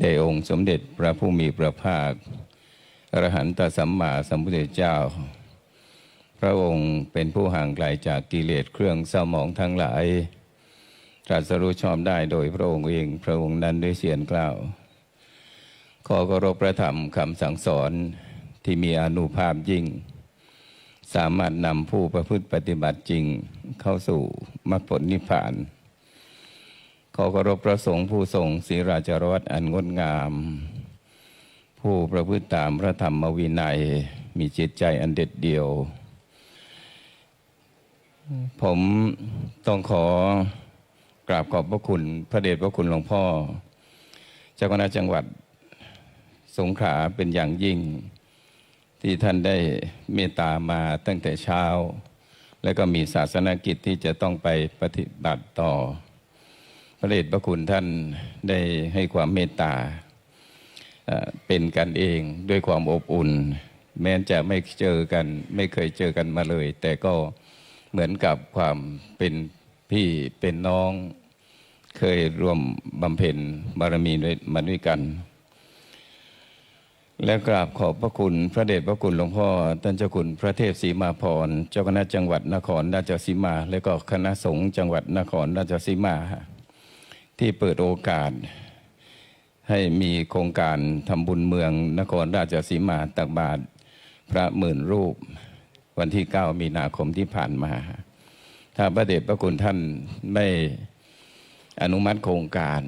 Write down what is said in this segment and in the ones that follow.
แด่องค์สมเด็จพระผู้มีพระภาคอรหันตสัมมาสัมพุทธเจ้า พระองค์เป็นผู้ห่างไกลจากกิเลสเครื่องเศร้าหมองทั้งหลาย ตรัสรู้ชอบได้โดยพระองค์เองพระองค์นั้นด้วยเสียงกล่าว ขอเคารพพระธรรมคำสั่งสอนที่มีอนุภาพยิ่ง สามารถนำผู้ประพฤติปฏิบัติจริงเข้าสู่มรรคผลนิพพาน ขอเคารพพระสงฆ์ผู้ทรงศีราจารวัตอันงดงาม ผู้ประพฤติตามพระธรรมวินัย มีจิตใจอันเด็ดเดี่ยว ผมต้องขอกราบขอบพระคุณพระเดชพระคุณหลวงพ่อ เจ้าคณะจังหวัดสงขลาเป็นอย่างยิ่ง ที่ท่านได้เมตตามาตั้งแต่เช้า แล้วก็มีศาสนกิจที่จะต้องไปปฏิบัติต่อ พระเดชพระคุณท่านได้ให้ความเมตตาเป็นกันเองด้วยความอบอุ่น แม้จะไม่เจอกันไม่เคยเจอกันมาเลย แต่ก็เหมือนกับความเป็นพี่เป็นน้อง เคยร่วมบำเพ็ญบารมีด้วยมาด้วยกัน และกราบขอบพระคุณพระเดชพระคุณหลวงพ่อท่านเจ้าคุณพระเทพศรีมาพรเจ้าคณะจังหวัดนครราชสีมา และก็คณะสงฆ์จังหวัดนครราชสีมา ที่เปิดโอกาส ให้มีโครงการทำบุญเมืองนครราชสีมาตักบาตรพระหมื่นรูป วันที่ 9 มีนาคมที่ผ่านมา ถ้าพระเดชพระคุณท่านไม่อนุมัติโครงการ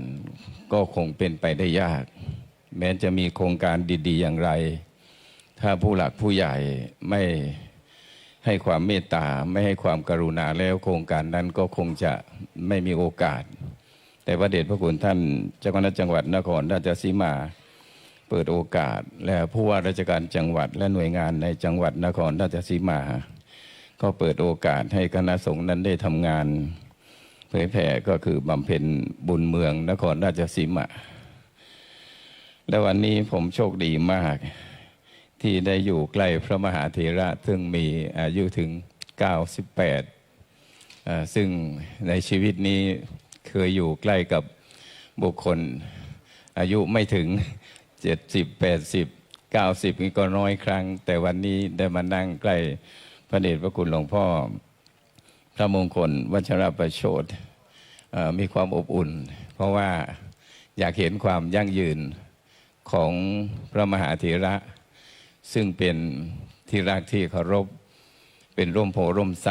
ก็คงเป็นไปได้ยาก แม้จะมีโครงการดีๆ อย่างไร ถ้าผู้หลักผู้ใหญ่ไม่ให้ความเมตตาไม่ให้ความกรุณาแล้วโครงการนั้นก็คงจะไม่มีโอกาส แต่พระเดชพระคุณท่านเจ้าคณะจังหวัดนครราชสีมา เปิดโอกาส และผู้ว่าราชการจังหวัดและหน่วยงานในจังหวัดนครราชสีมา ก็เปิดโอกาสให้คณะสงฆ์นั้นได้ทำงาน เผยแผ่ก็คือบำเพ็ญบุญเมืองนครราชสีมา และวันนี้ผมโชคดีมาก ที่ได้อยู่ใกล้พระมหาเถระซึ่งมีอายุถึง 98ซึ่งในชีวิตนี้ เคยอยู่ใกล้กับบุคคล อายุไม่ถึง70 80 90นี่ก็น้อยครั้ง แต่วันนี้ได้มานั่งใกล้พระเดชพระคุณหลวงพ่อ พระมงคลวัชรประโชดมีความอบอุ่น เพราะว่าอยากเห็นความยั่งยืนของพระมหาเถระ ซึ่งเป็นที่รักที่เคารพ เป็นร่มโพร่มใส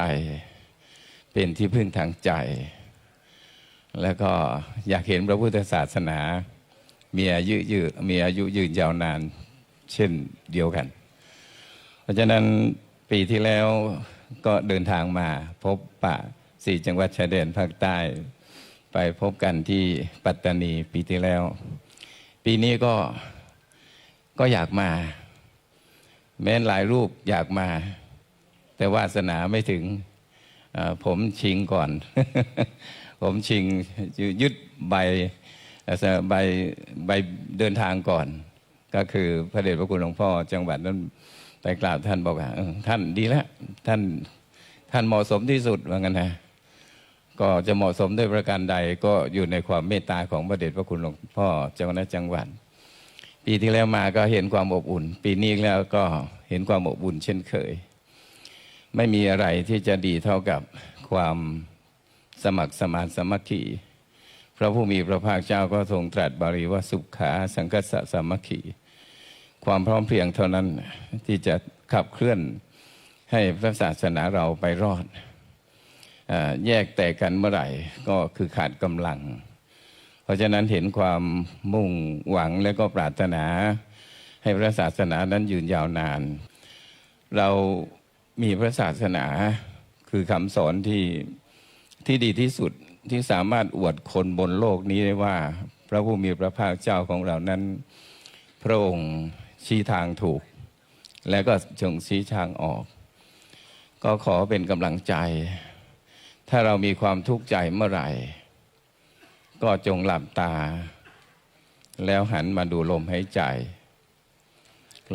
เป็นที่พึ่งทางใจ แล้วก็อยากเห็นพระพุทธศาสนา มีอายุยืนมีอายุยืนยาวนานเช่นเดียวกัน เพราะฉะนั้นปีที่แล้วก็เดินทางมาพบปะสี่จังหวัดชายแดนภาคใต้ ไปพบกันที่ปัตตานีปีที่แล้ว ปีนี้ก็ก็อยากมา แม้นหลายรูปอยากมา แต่วาสนาไม่ถึง ผมชิงก่อน ผมชิงยึดใบเอ่อใบใบเดินทางก่อน ก็คือพระเดชพระคุณหลวงพ่อจังหวัดนั้นไปกราบท่านบอกว่าท่านดีแล้วท่านท่านเหมาะสมที่สุดว่างั้นนะก็จะเหมาะสมด้วยประการใดก็อยู่ในความเมตตาของพระเดชพระคุณหลวงพ่อเจ้าคณะจังหวัด ปีที่แล้วมาก็เห็นความอบอุ่น ปีนี้แล้วก็เห็นความอบอุ่นเช่นเคย ไม่มีอะไรที่จะดีเท่ากับความสมัครสมานสมัคคีพระผู้มีพระภาคเจ้าก็ทรงตรัสบาลีว่าสุขา สังกัสสะสามัคคีความพร้อมเพรียงเท่านั้นที่จะขับเคลื่อนให้พระศาสนาเราไปรอดอแยกแตกกันเมื่อไหร่ก็คือขาดกำลัง เพราะฉะนั้นเห็นความมุ่งหวังและก็ปรารถนา ให้พระศาสนานั้นยืนยาวนาน เรา มีพระศาสนาคือคำสอนที่ที่ดีที่สุดที่สามารถอวดคนบนโลกนี้ได้ว่า พระผู้มีพระภาคเจ้าของเรานั้น พระองค์ชี้ทางถูก และก็จงชี้ทางออก ก็ขอเป็นกำลังใจ ถ้าเรามีความทุกข์ใจเมื่อไหร่ ก็จงหลับตา แล้วหันมาดูลมหายใจ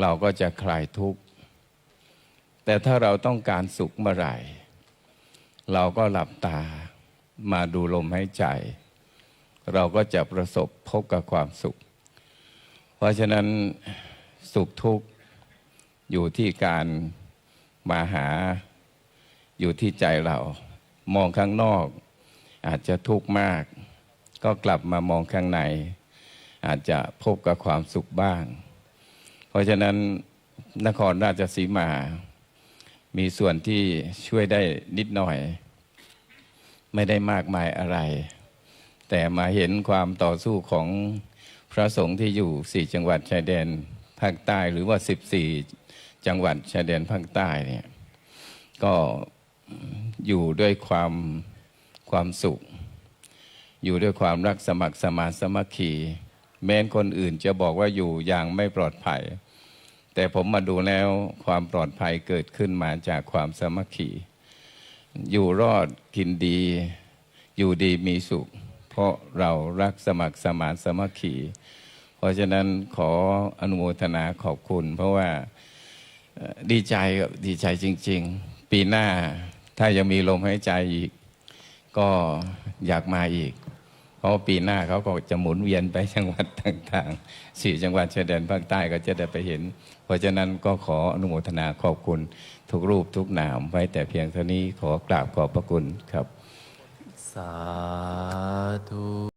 เราก็จะคลายทุกข์ แต่ถ้าเราต้องการสุขเมื่อไหร่ เราก็หลับตามาดูลมหายใจ เราก็จะประสบพบกับความสุข เพราะฉะนั้นสุขทุกข์อยู่ที่การมาหาอยู่ที่ใจเรา มองข้างนอก อาจจะทุกข์มาก ก็กลับมามองข้างใน อาจจะพบกับความสุขบ้าง เพราะฉะนั้นนครราชสีมา มีส่วนที่ช่วยได้นิดหน่อย ไม่ได้มากมายอะไร แต่มาเห็นความต่อสู้ของพระสงฆ์ที่อยู่สี่จังหวัดชายแดนภาคใต้หรือว่า14จังหวัดชายแดนภาคใต้เนี่ยก็อยู่ด้วยความความสุข อยู่ด้วยความรักสมัครสมานสมัคคี แม้นคนอื่นจะบอกว่าอยู่อย่างไม่ปลอดภัย แต่ผมมาดูแล้วความปลอดภัยเกิดขึ้นมาจากความสมัคคีอยู่รอดกินดี อยู่ดีมีสุข เพราะเรารักสมัครสมานสมัคคีเพราะฉะนั้นขออนุโมทนาขอบคุณ เพราะว่าดีใจครับดีใจจริง ๆ ปีหน้าถ้ายังมีลมหายใจอีก ก็อยากมาอีก ราะปีหน้าเขาก็จะหมุนเวียนไปจังหวัดต่างๆสี่จังหวัดชายแดนภาคใต้ก็จะได้ไปเห็น เพราะฉะนั้นก็ขออนุโมทนาขอบคุณทุกรูปทุกนามไว้แต่เพียงเท่านี้ขอกราบขอบพระคุณครับ สาธุ